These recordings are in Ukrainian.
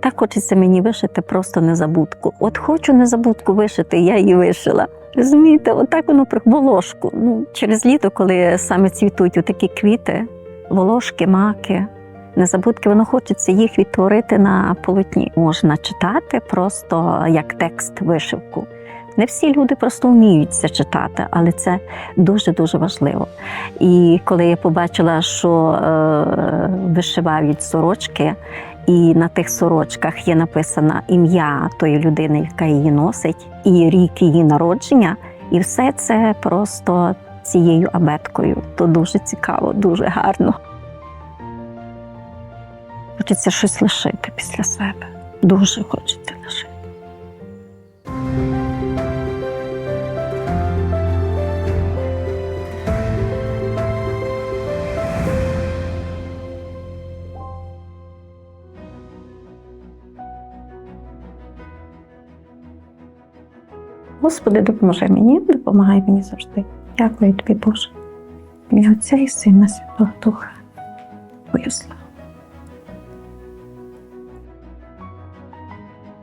Так хочеться мені вишити просто незабудку. От хочу незабудку вишити, я її вишила. Розумієте, отак воно при волошку. Ну, через літо, коли саме цвітуть такі квіти, волошки, маки, незабудки, воно хочеться їх відтворити на полотні. Можна читати просто як текст вишивку. Не всі люди просто вміють це читати, але це дуже-дуже важливо. І коли я побачила, що е, вишивають сорочки, і на тих сорочках є написано ім'я тої людини, яка її носить, і рік її народження, і все це просто цією абеткою. То дуже цікаво, дуже гарно. Хочеться щось лишити після себе. Дуже хочеться Господи, допоможи мені, допомагай мені завжди. Дякую тобі, Боже. Ім'я Отця і Сина Святого Духа. Твою славу.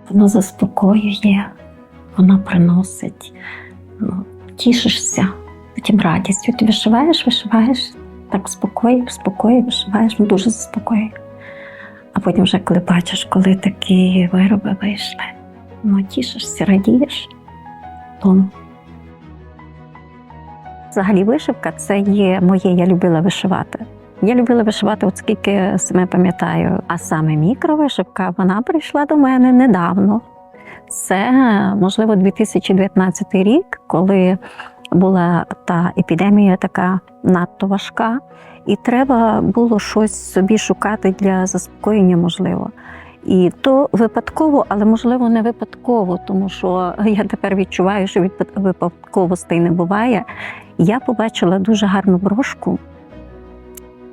Воно заспокоює, воно приносить, ну, тішишся, потім радістю. Ти вишиваєш, вишиваєш, так спокою, спокою, вишиваєш, ну, дуже заспокоює. А потім вже коли бачиш, коли такі вироби вийшли, ну, тішишся, радієш тому. Взагалі, вишивка це є моє, я любила вишивати. Я любила вишивати, от скільки себе пам'ятаю. А саме мікровишивка вона прийшла до мене недавно. Це, можливо, 2019 рік, коли була та епідемія така надто важка, і треба було щось собі шукати для заспокоєння, можливо. І то випадково, але можливо не випадково, тому що я тепер відчуваю, що випадковостей не буває. Я побачила дуже гарну брошку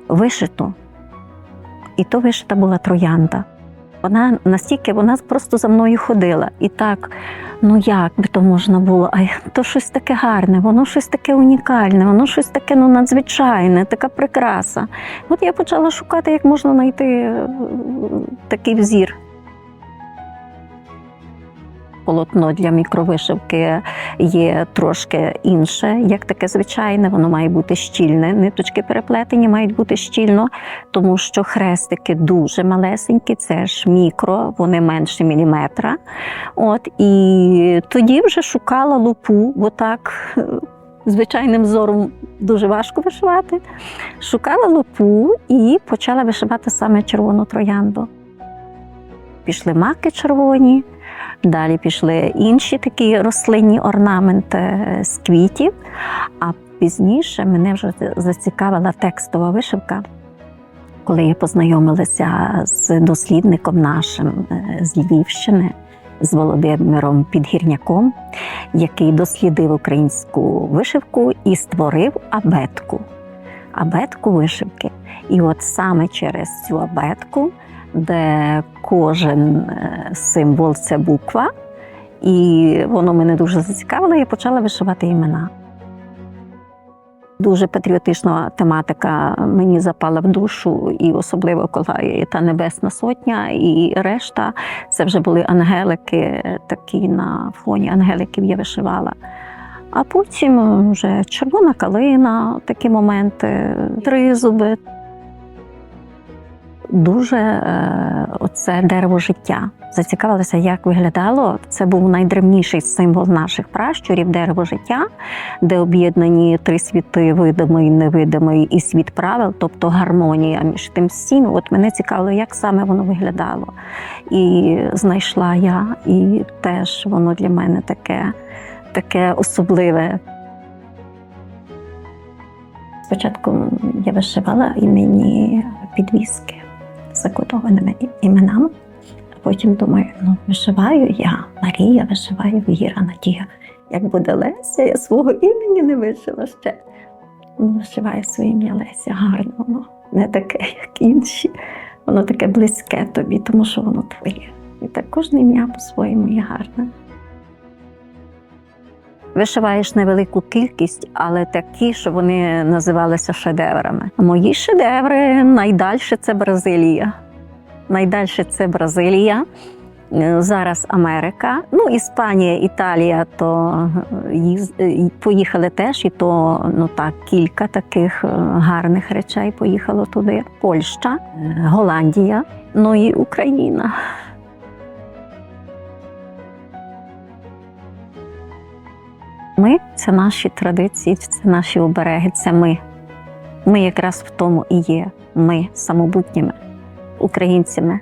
вишиту, і то вишита була троянда. Вона настільки вона просто за мною ходила. І так, ну як би то можна було? а то щось таке гарне, воно щось таке унікальне, воно щось таке ну, надзвичайне, така прикраса. От я почала шукати, як можна знайти е, такий взір. Полотно для мікровишивки є трошки інше, як таке звичайне, воно має бути щільне. Ниточки переплетені мають бути щільно, тому що хрестики дуже малесенькі, це ж мікро, вони менше міліметра. От і тоді вже шукала лупу, бо так е, звичайним зором дуже важко вишивати. Шукала лупу і почала вишивати саме червону троянду. Пішли маки червоні, далі пішли інші такі рослинні орнаменти е, з квітів. А пізніше мене вже зацікавила текстова вишивка. Коли я познайомилася з дослідником нашим е, з Львівщини, з Володимиром Підгірняком, який дослідив українську вишивку і створив абетку. Абетку вишивки. І от саме через цю абетку, де кожен е, символ це буква, і воно мене дуже зацікавило, я почала вишивати імена. Дуже патріотична тематика мені запала в душу, і особливо коли та Небесна Сотня і решта. Це вже були ангелики, такі на фоні ангеликів я вишивала. А потім вже червона калина, такі моменти, тризуби. Дуже е, оце дерево життя. Зацікавилася, як виглядало. Це був найдревніший символ наших пращурів дерево життя, де об'єднані три світи видимий, невидимий і світ правил, тобто гармонія між тим всім. От мене цікавило, як саме воно виглядало. І знайшла я, і теж воно для мене таке, таке особливе. Спочатку я вишивала імені підвіски з закодованими іменами. А потім думаю, ну вишиваю я Марія, вишиваю Віра, Надія. Як буде Леся, я свого імені не вишила ще. Ну, вишиваю своє ім'я Леся, гарно воно, не таке, як інші. Воно таке близьке тобі, тому що воно твоє. І так кожне ім'я по-своєму є гарне. Вишиваєш невелику кількість, але такі, що вони називалися шедеврами. Мої шедеври найдальше це Бразилія. Найдальше це Бразилія. е, Зараз Америка, ну Іспанія, Італія, то е, е, поїхали теж, і то ну так кілька таких гарних речей поїхало туди. Польща, Голландія, ну і Україна. Ми це наші традиції, це наші обереги, це ми. Ми якраз в тому і є. Ми самобутніми українцями.